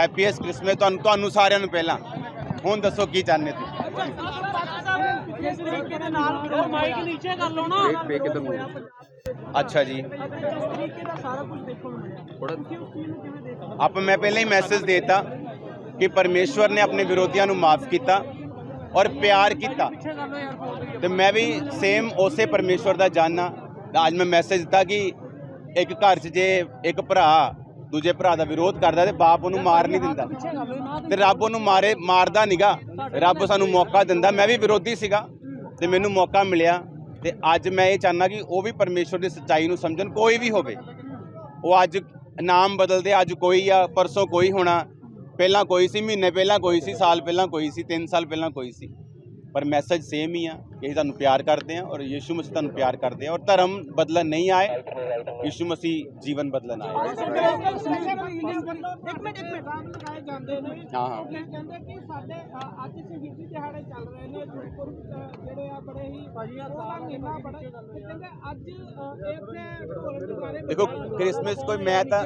Happiest Christmas ਤੁਹਾਨੂੰ ਤੁਹਾਨੂੰ ਸਾਰਿਆਂ ਨੂੰ ਪਹਿਲਾਂ। ਹੁਣ ਦੱਸੋ ਕੀ ਚਾਹੁੰਦੇ ਤੁਸੀਂ? ਜਿਸ ਤਰੀਕੇ ਦੇ ਨਾਲ ਮਾਈਕ ਨੀਚੇ ਕਰ ਲਓ ਨਾ ਅੱਛਾ ਜੀ। ਇਸ ਆਪ ਮੈਂ ਪਹਿਲਾਂ ਹੀ ਮੈਸੇਜ ਦੇਤਾ ਕਿ ਪਰਮੇਸ਼ਵਰ ਨੇ ਆਪਣੇ ਵਿਰੋਧੀਆਂ ਨੂੰ ਮਾਫ ਕੀਤਾ ਔਰ ਪਿਆਰ ਕੀਤਾ। ਤੇ ਮੈਂ ਵੀ ਸੇਮ ਉਸੇ ਪਰਮੇਸ਼ਵਰ ਦਾ ਜਾਨਣਾ ਅੱਜ ਮੈਂ ਮੈਸੇਜ ਦਿੱਤਾ ਕਿ ਇੱਕ ਘਰ 'ਚ ਜੇ ਇੱਕ ਭਰਾ ਦੂਜੇ ਭਰਾ ਦਾ ਵਿਰੋਧ ਕਰਦਾ ਤੇ ਬਾਪ ਉਹਨੂੰ ਮਾਰ ਨਹੀਂ ਦਿੰਦਾ। ਪਿੱਛੇ ਤੇ ਰੱਬ ਉਹਨੂੰ ਮਾਰੇ, ਮਾਰਦਾ ਨਿਗਾ। ਰੱਬ ਸਾਨੂੰ ਮੌਕਾ ਦਿੰਦਾ। ਮੈਂ ਵੀ ਵਿਰੋਧੀ ਸੀਗਾ ਤੇ ਮੈਨੂੰ ਮੌਕਾ ਮਿਲਿਆ ਤੇ ਅੱਜ ਮੈਂ ਇਹ ਚਾਹੁੰਦਾ ਕਿ ਉਹ ਵੀ ਪਰਮੇਸ਼ਵਰ ਦੀ ਸੱਚਾਈ ਨੂੰ ਸਮਝਣ, ਕੋਈ ਵੀ ਹੋਵੇ। ਉਹ ਅੱਜ ਨਾਮ ਬਦਲਦੇ, ਅੱਜ ਕੋਈ ਆ, ਪਰਸੋਂ ਕੋਈ ਹੋਣਾ, ਪਹਿਲਾਂ ਕੋਈ ਸੀ, ਮਹੀਨੇ ਪਹਿਲਾਂ ਕੋਈ ਸੀ, ਸਾਲ ਪਹਿਲਾਂ ਕੋਈ ਸੀ 3 ਸਾਲ ਪਹਿਲਾਂ ਕੋਈ ਸੀ। ਪਰ ਮੈਸੇਜ ਸੇਮ ਹੀ ਆ ਕਿ ਅਸੀਂ ਤੁਹਾਨੂੰ ਪਿਆਰ ਕਰਦੇ ਆ ਔਰ ਯੀਸ਼ੂ ਮਸੀਹ ਤੁਹਾਨੂੰ ਪਿਆਰ ਕਰਦੇ ਆ ਔਰ ਧਰਮ ਬਦਲਣ ਨਹੀਂ ਆਏ ਯੀਸ਼ੂ ਮਸੀਹ ਜੀਵਨ ਬਦਲਣ ਆਏ। ਇੱਕ ਮਿੰਟ ਇੱਕ ਮਿੰਟ ਆਪ ਲਗਾਏ ਜਾਂਦੇ ਨੇ। ਹਾਂ ਹਾਂ। ਇਹ ਕਹਿੰਦੇ ਕਿ ਸਾਡੇ ਅ, ਅੱਜ ਸ਼ਹੀਦੀ ਦਿਹਾੜੇ ਚੱਲ ਰਹੇ ਨੇ ਗੁਰਪੁਰਬ ਅ, ਜਿਹੜੇ ਆ ਬੜੇ ਹੀ ਭਾਜੀ ਸਾਲ ਇੰਨਾ ਬੜਾ ਤੇ ਕਹਿੰਦੇ ਅੱਜ ਅ, ਇੱਥੇ ਢੋਲ ਨਗਾਰੇ ਦੇਖੋ ਕ੍ਰਿਸਮਸ ਕੋਈ ਮੈਂ ਤਾਂ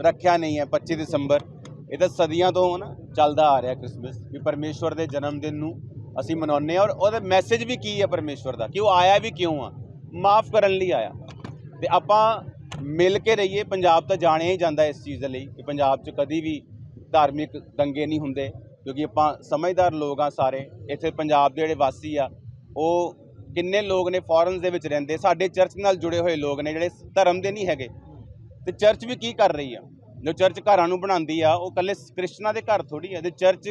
ਰੱਖਿਆ ਨਹੀਂ ਹੈ 25 ਦਸੰਬਰ। ਇਹ ਤਾਂ ਸਦੀਆਂ ਤੋਂ ਨਾ ਚੱਲਦਾ ਆ ਰਿਹਾ ਕ੍ਰਿਸਮਸ ਵੀ ਪਰਮੇਸ਼ਵਰ ਦੇ ਜਨਮ ਦਿਨ ਨੂੰ ਅਸੀਂ ਮਨਾਉਂਦੇ ਹਾਂ ਔਰ ਉਹਦਾ ਮੈਸੇਜ ਵੀ ਕੀ ਹੈ ਪਰਮੇਸ਼ਵਰ ਦਾ ਕਿ ਉਹ ਆਇਆ ਵੀ ਕਿਉਂ ਆ? ਮਾਫ ਕਰਨ ਲਈ ਆਇਆ। ਤੇ ਆਪਾਂ ਮਿਲ ਕੇ ਰਹੀਏ, ਪੰਜਾਬ ਤਾਂ ਜਾਣਿਆ ਹੀ ਜਾਂਦਾ ਇਸ ਚੀਜ਼ ਦੇ ਲਈ ਕਿ ਪੰਜਾਬ 'ਚ ਕਦੀ ਵੀ ਧਾਰਮਿਕ ਦੰਗੇ ਨਹੀਂ ਹੁੰਦੇ ਕਿਉਂਕਿ ਆਪਾਂ ਸਮਝਦਾਰ ਲੋਕ ਆ ਸਾਰੇ, ਇੱਥੇ ਪੰਜਾਬ ਦੇ ਜਿਹੜੇ ਵਾਸੀ ਆ, ਉਹ ਕਿੰਨੇ ਲੋਕ ਨੇ ਫੋਰਨਸ ਦੇ ਵਿੱਚ ਰਹਿੰਦੇ, ਸਾਡੇ ਚਰਚ ਨਾਲ ਜੁੜੇ ਹੋਏ ਲੋਕ ਨੇ ਜਿਹੜੇ ਧਰਮ ਦੇ ਨਹੀਂ ਹੈਗੇ। ਤੇ ਚਰਚ ਵੀ ਕੀ ਕਰ ਰਹੀ ਆ? ਜੋ ਚਰਚ ਘਰਾਂ ਨੂੰ ਬਣਾਉਂਦੀ ਆ, ਉਹ ਕੱਲੇ ਕ੍ਰਿਸਚਨਾਂ ਦੇ ਘਰ ਥੋੜੀ ਆ, ਤੇ ਚਰਚ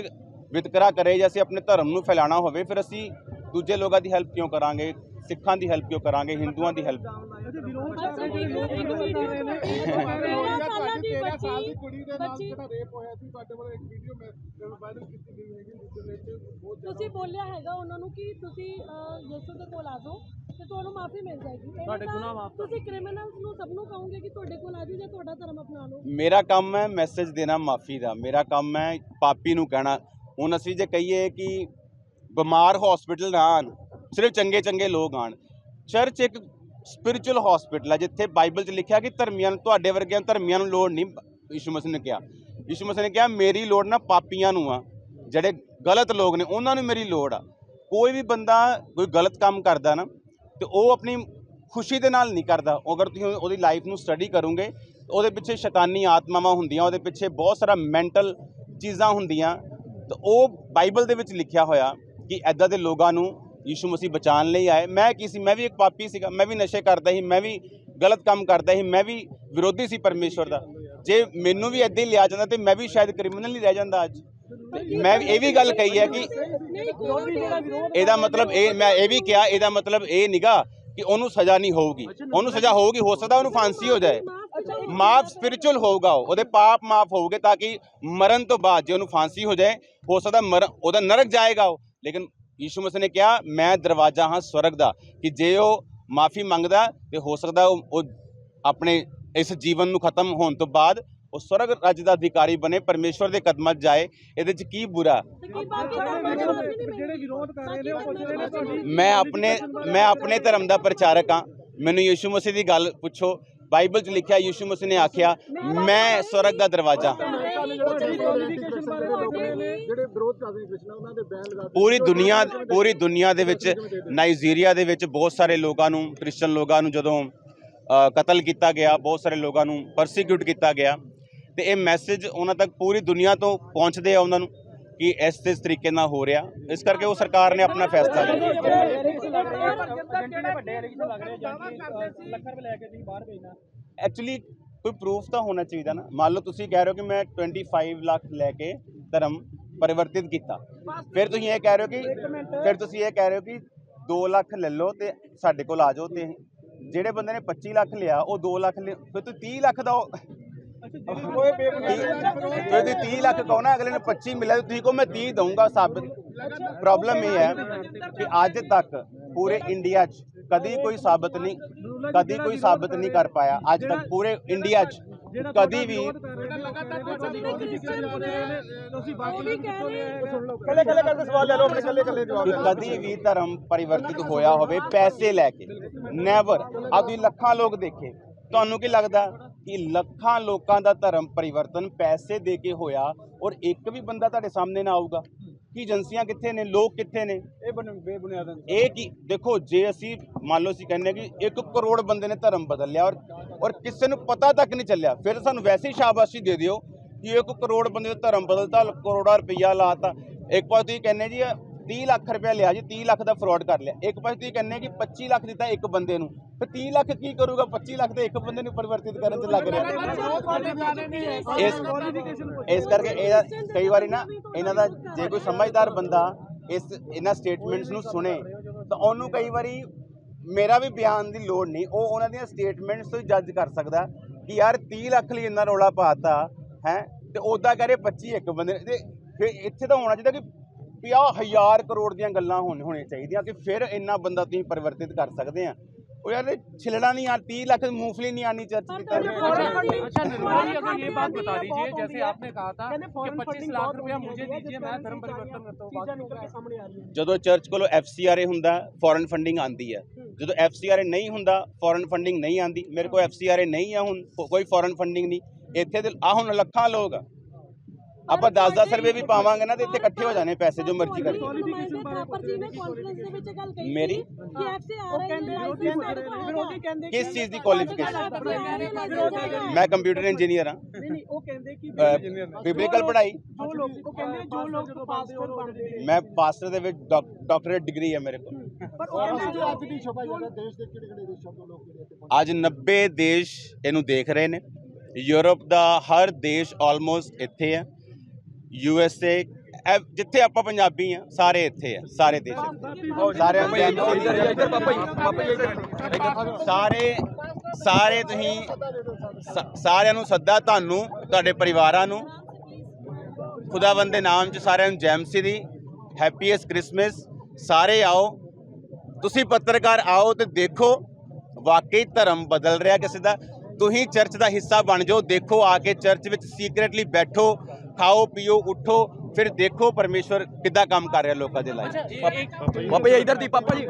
ਵਿਤਕਰਾ ਕਰੇ ਜਾਂ ਅਸੀਂ ਆਪਣੇ ਧਰਮ ਨੂੰ ਫੈਲਾਉਣਾ ਹੋਵੇ ਫਿਰ ਅਸੀਂ ਦੂਜੇ ਲੋਕਾਂ ਦੀ ਹੈਲਪ ਕਿਉਂ ਕਰਾਂਗੇ? ਸਿੱਖਾਂ ਦੀ ਹੈਲਪ ਕਿਉਂ ਕਰਾਂਗੇ? ਹਿੰਦੂਆਂ ਦੀ ਹੈਲਪ ਇਹਦੇ ਵਿਰੋਧ ਕਰ ਰਹੇ ਨੇ ਲੋਕ ਵਿਰੋਧ ਕਰ ਰਹੇ ਨੇ। ਸਾਲਾਂ ਦੀ 13 ਸਾਲ ਦੀ ਕੁੜੀ ਦੇ ਨਾਲ ਜਿਹੜਾ ਰੇਪ ਹੋਇਆ ਸੀ ਤੁਹਾਡੇ ਵੱਲੋਂ ਇੱਕ ਵੀਡੀਓ ਮੈਂ ਵਾਇਰਲ ਕੀਤੀ ਗਈ ਹੈਗੀ ਜਿਸ ਦੇ ਵਿੱਚ ਬਹੁਤ ਤੁਸੀਂ ਬੋਲਿਆ ਹੈਗਾ ਉਹਨਾਂ ਨੂੰ ਕਿ ਤੁਸੀਂ ਅਹ, ਯਿਸੂ ਦੇ ਕੋਲ ਆ ਜਾਓ ਤੇ ਤੁਹਾਨੂੰ ਮਾਫੀ ਮਿਲ ਜਾਏਗੀ। ਇਹ ਤੁਹਾਡੇ ਤਾਂ ਗੁਨਾਹ ਮਾਫ਼ ਤੁਸੀਂ ਕ੍ਰਿਮੀਨਲਸ ਨੂੰ ਸਭ ਨੂੰ ਕਹੋਗੇ ਕਿ ਤੁਹਾਡੇ ਕੋਲ ਆ ਜਾਓ ਜਾਂ ਤੁਹਾਡਾ ਧਰਮ ਅਪਣਾ ਲਓ। ਮੇਰਾ ਕੰਮ ਹੈ ਮੈਸੇਜ ਦੇਣਾ ਮਾਫੀ ਦਾ। ਮੇਰਾ ਕੰਮ ਹੈ ਪਾਪੀ ਨੂੰ ਕਹਿਣਾ। ਹੁਣ ਅਸੀਂ ਜੇ ਕਹੀਏ ਕਿ ਬਿਮਾਰ ਹਸਪੀਟਲ ਨਾ ਆਉਣ, ਸਿਰਫ ਚੰਗੇ ਚੰਗੇ ਲੋਕ ਆਣ ਚਰਚ ਇੱਕ ਸਪਿਰਚੁਅਲ ਹਸਪੀਟਲ ਹੈ, ਜਿੱਥੇ ਬਾਈਬਲ 'ਚ ਲਿਖਿਆ ਕਿ ਧਰਮੀਆਂ ਨੂੰ, ਤੁਹਾਡੇ ਵਰਗਿਆਂ ਧਰਮੀਆਂ ਨੂੰ ਲੋੜ ਨਹੀਂ, ਯਿਸੂ ਮਸੀਹ ਨੇ ਕਿਹਾ। ਯਿਸੂ ਮਸੀਹ ਨੇ ਕਿਹਾ, ਮੇਰੀ ਲੋੜ ਨਾ ਪਾਪੀਆਂ ਨੂੰ ਆ, ਜਿਹੜੇ ਗਲਤ ਲੋਕ ਨੇ, ਉਹਨਾਂ ਨੂੰ ਮੇਰੀ ਲੋੜ ਆ। ਕੋਈ ਵੀ ਬੰਦਾ ਕੋਈ ਗਲਤ ਕੰਮ ਕਰਦਾ ਨਾ, ਤੇ ਉਹ ਆਪਣੀ ਖੁਸ਼ੀ ਦੇ ਨਾਲ ਨਹੀਂ ਕਰਦਾ। ਅਗਰ ਤੁਸੀਂ ਉਹਦੀ ਲਾਈਫ ਨੂੰ ਸਟੱਡੀ ਕਰੋਗੇ, ਉਹਦੇ ਪਿੱਛੇ ਸ਼ੈਤਾਨੀ ਆਤਮਾਵਾਂ ਹੁੰਦੀਆਂ, ਉਹਦੇ ਪਿੱਛੇ ਬਹੁਤ ਸਾਰਾ ਮੈਂਟਲ ਚੀਜ਼ਾਂ ਹੁੰਦੀਆਂ ਤਾਂ ਉਹ ਬਾਈਬਲ ਦੇ ਵਿੱਚ ਲਿਖਿਆ ਹੋਇਆ ਕਿ ਐਦਾਂ ਦੇ ਲੋਕਾਂ ਨੂੰ ਯੀਸ਼ੂ ਮਸੀਹ ਬਚਾਉਣ ਲਈ ਆਏ। ਮੈਂ ਕੀ ਸੀ? ਮੈਂ ਵੀ ਇੱਕ ਪਾਪੀ ਸੀਗਾ। ਮੈਂ ਵੀ ਨਸ਼ੇ ਕਰਦਾ ਸੀ। ਮੈਂ ਵੀ ਗਲਤ ਕੰਮ ਕਰਦਾ ਸੀ। ਮੈਂ ਵੀ ਵਿਰੋਧੀ ਸੀ ਪਰਮੇਸ਼ਵਰ ਦਾ। ਜੇ ਮੈਨੂੰ ਵੀ ਐਦਾਂ ਹੀ ਲਿਆ ਜਾਂਦਾ ਤੇ ਮੈਂ ਵੀ ਸ਼ਾਇਦ ਕ੍ਰਿਮੀਨਲ ਹੀ ਰਹਿ ਜਾਂਦਾ ਅੱਜ। ਤੇ ਮੈਂ ਇਹ ਵੀ ਗੱਲ ਕਹੀ ਹੈ ਕਿ ਇਹਦਾ ਮਤਲਬ ਇਹ ਮੈਂ ਇਹ ਵੀ ਕਿਹਾ, ਇਹਦਾ ਮਤਲਬ ਇਹ ਨਿਗਾ ਕਿ ਉਹਨੂੰ ਸਜ਼ਾ ਨਹੀਂ ਹੋਊਗੀ। ਉਹਨੂੰ ਸਜ਼ਾ ਹੋਊਗੀ, ਹੋ ਸਕਦਾ ਉਹਨੂੰ ਫਾਂਸੀ ਹੋ ਜਾਏ। ਮਾਫ ਸਪਿਰਚੁਅਲ ਹੋਊਗਾ ਉਹ, ਉਹਦੇ ਪਾਪ ਮਾਫ ਹੋਊਗੇ ਤਾਂ ਕਿ ਮਰਨ ਤੋਂ ਬਾਅਦ ਜੇ ਉਹਨੂੰ ਫਾਂਸੀ ਹੋ ਜਾਏ ਹੋ ਸਕਦਾ ਮਰ ਉਹਦਾ ਨਰਕ ਜਾਏਗਾ ਉਹ। ਲੇਕਿਨ ਯੀਸ਼ੂ ਮਸੀਹ ਨੇ ਕਿਹਾ ਮੈਂ ਦਰਵਾਜ਼ਾ ਹਾਂ ਸਵਰਗ ਦਾ ਕਿ ਜੇ ਉਹ ਮਾਫੀ ਮੰਗਦਾ ਤੇ ਹੋ ਸਕਦਾ ਉਹ ਉਹ ਆਪਣੇ ਇਸ ਜੀਵਨ ਨੂੰ ਖਤਮ ਹੋਣ ਤੋਂ ਬਾਅਦ ਉਹ ਸਵਰਗ ਰਾਜ ਦਾ ਅਧਿਕਾਰੀ ਬਣੇ ਪਰਮੇਸ਼ਵਰ ਦੇ ਕਦਮਾਂ 'ਚ ਜਾਏ ਇਹਦੇ 'ਚ ਕੀ ਬੁਰਾ? ਮੈਂ ਆਪਣੇ ਮੈਂ ਆਪਣੇ ਧਰਮ ਦਾ ਪ੍ਰਚਾਰਕ ਹਾਂ। ਮੈਨੂੰ ਯਿਸੂ ਮਸੀਹ ਦੀ ਗੱਲ ਪੁੱਛੋ ਬਾਈਬਲ 'ਚ ਲਿਖਿਆ, ਯੀਸ਼ੂ ਮਸੀਹ ਨੇ ਆਖਿਆ, ਮੈਂ ਸਵਰਗ ਦਾ ਦਰਵਾਜ਼ਾ ਪੂਰੀ ਦੁਨੀਆ ਪੂਰੀ ਦੁਨੀਆ ਦੇ ਵਿੱਚ, ਨਾਈਜੀਰੀਆ ਦੇ ਵਿੱਚ ਬਹੁਤ ਸਾਰੇ ਲੋਕਾਂ ਨੂੰ ਕ੍ਰਿਸਚੀਅਨ ਲੋਕਾਂ ਨੂੰ ਜਦੋਂ ਕਤਲ ਕੀਤਾ ਗਿਆ, ਬਹੁਤ ਸਾਰੇ ਲੋਕਾਂ ਨੂੰ ਪਰਸੀਕਿਊਟ ਕੀਤਾ ਗਿਆ, ਤੇ ਇਹ ਮੈਸੇਜ ਉਹਨਾਂ ਤੱਕ ਪੂਰੀ ਦੁਨੀਆ ਤੋਂ ਪਹੁੰਚਦੇ ਆ ਉਹਨਾਂ ਨੂੰ ਕਿ ਇਸ ਇਸ ਤਰੀਕੇ ਨਾਲ ਹੋ ਰਿਹਾ। ਇਸ ਕਰਕੇ ਉਹ ਸਰਕਾਰ ਨੇ ਆਪਣਾ ਫੈਸਲਾ ਲਿਆ। ਵੱਡੇ ਐਲੀਗੇਸ਼ਨ ਲੱਗ ਰਹੇ ਜੰਟੀ ਲੱਖ ਰੁਪਏ ਲੈ ਕੇ ਤੁਸੀਂ ਬਾਹਰ ਭੇਜਣਾ। ਐਕਚੁਅਲੀ ਕੋਈ ਪ੍ਰੂਫ ਤਾਂ ਹੋਣਾ ਚਾਹੀਦਾ ਨਾ। ਮੰਨ ਲਓ ਤੁਸੀਂ ਕਹਿ ਰਹੇ ਹੋ ਕਿ ਮੈਂ 25 ਲੱਖ ਲੈ ਕੇ ਧਰਮ ਪਰਿਵਰਤਿਤ ਕੀਤਾ। ਫਿਰ ਤੁਸੀਂ ਇਹ ਕਹਿ ਰਹੇ ਹੋ ਕਿ ਫਿਰ ਤੁਸੀਂ ਇਹ ਕਹਿ ਰਹੇ ਹੋ ਕਿ 2 ਲੱਖ ਲੈ ਲਓ ਤੇ ਸਾਡੇ ਕੋਲ ਆ ਜਾਓ ਤੇ ਜਿਹੜੇ ਬੰਦੇ ਨੇ 25 ਲੱਖ ਲਿਆ ਉਹ 2 ਲੱਖ ਫਿਰ ਤੁਸੀਂ 30 ਲੱਖ ਦਾ ਤੁਸੀਂ 30 ਲੱਖ ਕਹੋ ਨਾ ਅਗਲੇ ਨੂੰ 25 ਮਿਲਿਆ ਤੁਸੀਂ ਕਹੋ ਮੈਂ 30 ਦਊਂਗਾ ਸਾਬਤ ਪ੍ਰੋਬਲਮ ਇਹ ਹੈ ਕਿ ਅੱਜ ਤੱਕ ਪੂਰੇ ਇੰਡੀਆ 'ਚ ਕਦੀ ਕੋਈ ਸਾਬਤ ਨਹੀਂ, ਕਦੀ ਕੋਈ ਸਾਬਤ ਨਹੀਂ ਕਰ ਪਾਇਆ। ਅੱਜ ਤੱਕ ਪੂਰੇ ਇੰਡੀਆ 'ਚ ਕਦੀ ਵੀ ਤੁਸੀਂ ਵੀ ਕਦੀ ਵੀ ਧਰਮ ਪਰਿਵਰਤਿਤ ਹੋਇਆ ਹੋਵੇ, ਪੈਸੇ ਲੈ ਕੇ। ਨੈਵਰ ਆਦੀ ਲੱਖਾਂ ਲੋਕ ਦੇਖੇ। ਤੁਹਾਨੂੰ ਕੀ ਲੱਗਦਾ ਕਿ ਲੱਖਾਂ ਲੋਕਾਂ ਦਾ ਧਰਮ ਪਰਿਵਰਤਨ ਪੈਸੇ ਦੇ ਕੇ ਹੋਇਆ ਔਰ ਇੱਕ ਵੀ ਬੰਦਾ ਤੁਹਾਡੇ ਸਾਹਮਣੇ ਨਾ ਆਊਗਾ? ਕੀ ਏਜੰਸੀਆਂ ਕਿੱਥੇ ਨੇ ਲੋਕ ਕਿੱਥੇ ਨੇ? ਇਹ ਬੇਬੁਨਿਆਦ ਇਹ ਕੀ ਦੇਖੋ ਜੇ ਅਸੀਂ ਮੰਨ ਲਓ ਅਸੀਂ ਕਹਿੰਦੇ ਕਿ 1 ਕਰੋੜ ਬੰਦੇ ਨੇ ਧਰਮ ਬਦਲ ਲਿਆ ਔਰ ਔਰ ਕਿਸੇ ਨੂੰ ਪਤਾ ਤੱਕ ਨਹੀਂ ਚੱਲਿਆ ਫਿਰ ਸਾਨੂੰ ਵੈਸੇ ਹੀ ਸ਼ਾਬਾਸ਼ੀ ਦੇ ਦਿਓ ਕਿ 1 ਕਰੋੜ ਬੰਦੇ ਦਾ ਧਰਮ ਬਦਲਤਾ ਕਰੋੜਾ ਰੁਪਈਆ ਲਾਤਾ। ਇੱਕ ਪਾਸੇ ਤੁਸੀਂ ਕਹਿੰਦੇ ਜੀ 30 ਲੱਖ ਰੁਪਇਆ ਲਿਆ ਜੀ 30 ਲੱਖ ਦਾ ਫਰਾਡ ਕਰ ਲਿਆ। ਇੱਕ ਪਾਸੇ ਤੁਸੀਂ ਕਹਿੰਦੇ ਕਿ 25 ਲੱਖ ਦਿੱਤਾ ਇੱਕ ਬੰਦੇ ਨੂੰ। ਫਿਰ 30 ਲੱਖ ਕੀ ਕਰੂਗਾ? 25 ਲੱਖ ਦੇ ਇੱਕ ਬੰਦੇ ਨੂੰ ਪਰਿਵਰਤਿਤ ਕਰਨ 'ਚ ਲੱਗ ਰਿਹਾ। ਇਸ ਇਸ ਕਰਕੇ ਇਹਦਾ ਕਈ ਵਾਰੀ ਨਾ ਇਹਨਾਂ ਦਾ ਜੇ ਕੋਈ ਸਮਝਦਾਰ ਬੰਦਾ ਇਸ ਇਹਨਾਂ ਸਟੇਟਮੈਂਟਸ ਨੂੰ ਸੁਣੇ, ਤਾਂ ਉਹਨੂੰ ਕਈ ਵਾਰੀ ਮੇਰਾ ਵੀ ਬਿਆਨ ਦੀ ਲੋੜ ਨਹੀਂ। ਉਹ ਉਹਨਾਂ ਦੀਆਂ ਸਟੇਟਮੈਂਟਸ ਤੋਂ ਜੱਜ ਕਰ ਸਕਦਾ ਕਿ ਯਾਰ 30 ਲੱਖ ਲਈ ਇੰਨਾ ਰੌਲਾ ਪਾਤਾ ਹੈ? ਤੇ ਉਦਾਂ ਕਰੇ 25 ਇੱਕ ਬੰਦੇ ਨੇ। ਤੇ ਫਿਰ ਇੱਥੇ ਤਾਂ ਹੋਣਾ ਚਾਹੀਦਾ ਕਿ 50000 ਕਰੋੜ ਦੀਆਂ ਗੱਲਾਂ ਹੋਣ ਹੋਣੀਆਂ ਚਾਹੀਦੀਆਂ ਕਿ ਫਿਰ ਇੰਨਾ ਬੰਦਾ ਤੁਸੀਂ ਪਰਿਵਰਤਿਤ ਕਰ ਸਕਦੇ ਆ ਉਹ ਯਾਰ ਇਹ ਛਿਲੜਾ ਨਹੀਂ ਆ 30 ਲੱਖ ਮੂੰਗਫਲੀ ਨਹੀਂ ਆਣੀ ਚਰਚ ਦੀ पर तरफ। अच्छा निर्मला जी अगर ये बात बता दीजिए जैसे आपने कहा था कि 25 लाख रुपया मुझे दीजिए मैं धर्म परिवर्तन करता हूँ बात निकल के सामने आ रही है ਜਦੋਂ ਚਰਚ ਕੋਲੋਂ ਐਫਸੀਆਰਏ ਹੁੰਦਾ ਫੋਰਨ ਫੰਡਿੰਗ ਆਂਦੀ ਹੈ ਜਦੋਂ ਐਫਸੀਆਰਏ ਨਹੀਂ ਹੁੰਦਾ ਫੋਰਨ ਫੰਡਿੰਗ ਨਹੀਂ ਆਂਦੀ ਮੇਰੇ ਕੋਲ ਐਫਸੀਆਰਏ ਨਹੀਂ ਆ ਹੁਣ ਕੋ- ਕੋਈ ਫੋਰਨ ਫੰਡਿੰਗ ਨਹੀਂ ਇੱਥੇ ਦੇ ਆ ਹੁਣ ਲੱਖਾਂ ਲੋਕ ਆ ਆਪਾਂ 10-10 ਰੁਪਏ ਵੀ ਪਾਵਾਂਗੇ ਨਾ ਤੇ ਇੱਥੇ ਇਕੱਠੇ ਹੋ ਜਾਣੇ ਪੈਸੇ ਜੋ ਮਰਜ਼ੀ ਕਰਕੇ ਮੇਰੀ? ਕਿਸ ਚੀਜ਼ ਦੀ ਕੁਆਲੀਫਿਕੇਸ਼ਨ ਮੈਂ ਕੰਪਿਊਟਰ ਇੰਜੀਨੀਅਰ ਹਾਂ। ਨਹੀਂ ਨਹੀਂ ਉਹ ਕਹਿੰਦੇ ਕਿ ਬਿਬਲੀਕਲ ਪੜ੍ਹਾਈ। ਮੈਂ ਪਾਸਟਰ ਦੇ ਵਿੱਚ ਡਾਕਟਰੇਟ ਡਿਗਰੀ ਹੈ ਮੇਰੇ ਕੋਲ। ਪਰ ਉਹ ਕਹਿੰਦੇ ਅੱਜ ਦੀ ਸਭਾ ਜਿਹੜਾ ਦੇਸ਼ ਦੇ ਕਿਹੜੇ ਕਿਹੜੇ ਦੇਸ਼ਾਂ ਤੋਂ ਲੋਕ ਜਿਹੜੇ ਇੱਥੇ ਪਹੁੰਚੇ? ਅੱਜ 90 ਦੇਸ਼ ਇਹਨੂੰ ਦੇਖ ਰਹੇ ਨੇ। ਯੂਰਪ ਦਾ ਹਰ ਦੇਸ਼ ਆਲਮੋਸਟ ਇੱਥੇ ਹੈ। ਯੂ ਐਸ ਏ ਜਿੱਥੇ ਆਪਾਂ ਪੰਜਾਬੀ ਆ ਸਾਰੇ ਇੱਥੇ ਆ ਸਾਰੇ ਦੇਸ਼ ਸਾਰੇ ਸਾਰੇ ਸਾਰੇ ਤੁਸੀਂ ਸਾ- ਸਾਰਿਆਂ ਨੂੰ ਸੱਦਾ ਤੁਹਾਨੂੰ ਤੁਹਾਡੇ ਪਰਿਵਾਰਾਂ ਨੂੰ। ਖੁਦਾਵੰਦ ਦੇ ਨਾਮ 'ਚ ਸਾਰਿਆਂ ਨੂੰ ਜੈਮਸੀ ਦੀ ਹੈਪੀਐਸਟ ਕ੍ਰਿਸਮਸ ਸਾਰੇ ਆਓ। ਤੁਸੀਂ ਪੱਤਰਕਾਰ ਆਓ ਤੇ ਦੇਖੋ ਵਾਕਈ ਧਰਮ ਬਦਲ ਰਿਹਾ ਕਿਸੇ ਦਾ। ਤੁਸੀਂ ਚਰਚ ਦਾ ਹਿੱਸਾ ਬਣ ਜਾਓ ਦੇਖੋ ਆ ਕੇ ਚਰਚ ਵਿੱਚ ਸੀਕ੍ਰੇਟਲੀ ਬੈਠੋ ਖਾਓ ਪੀਓ ਉਠੋ ਫਿਰ ਦੇਖੋ ਪਰਮੇਸ਼ਵਰ ਕਿੱਦਾਂ ਕੰਮ ਕਰ ਰਿਹਾ ਲੋਕਾਂ ਦੇ ਲਈ ਪਾਪਾ ਜੀ। ਇਧਰ ਦੀ ਪਾਪਾ ਜੀ।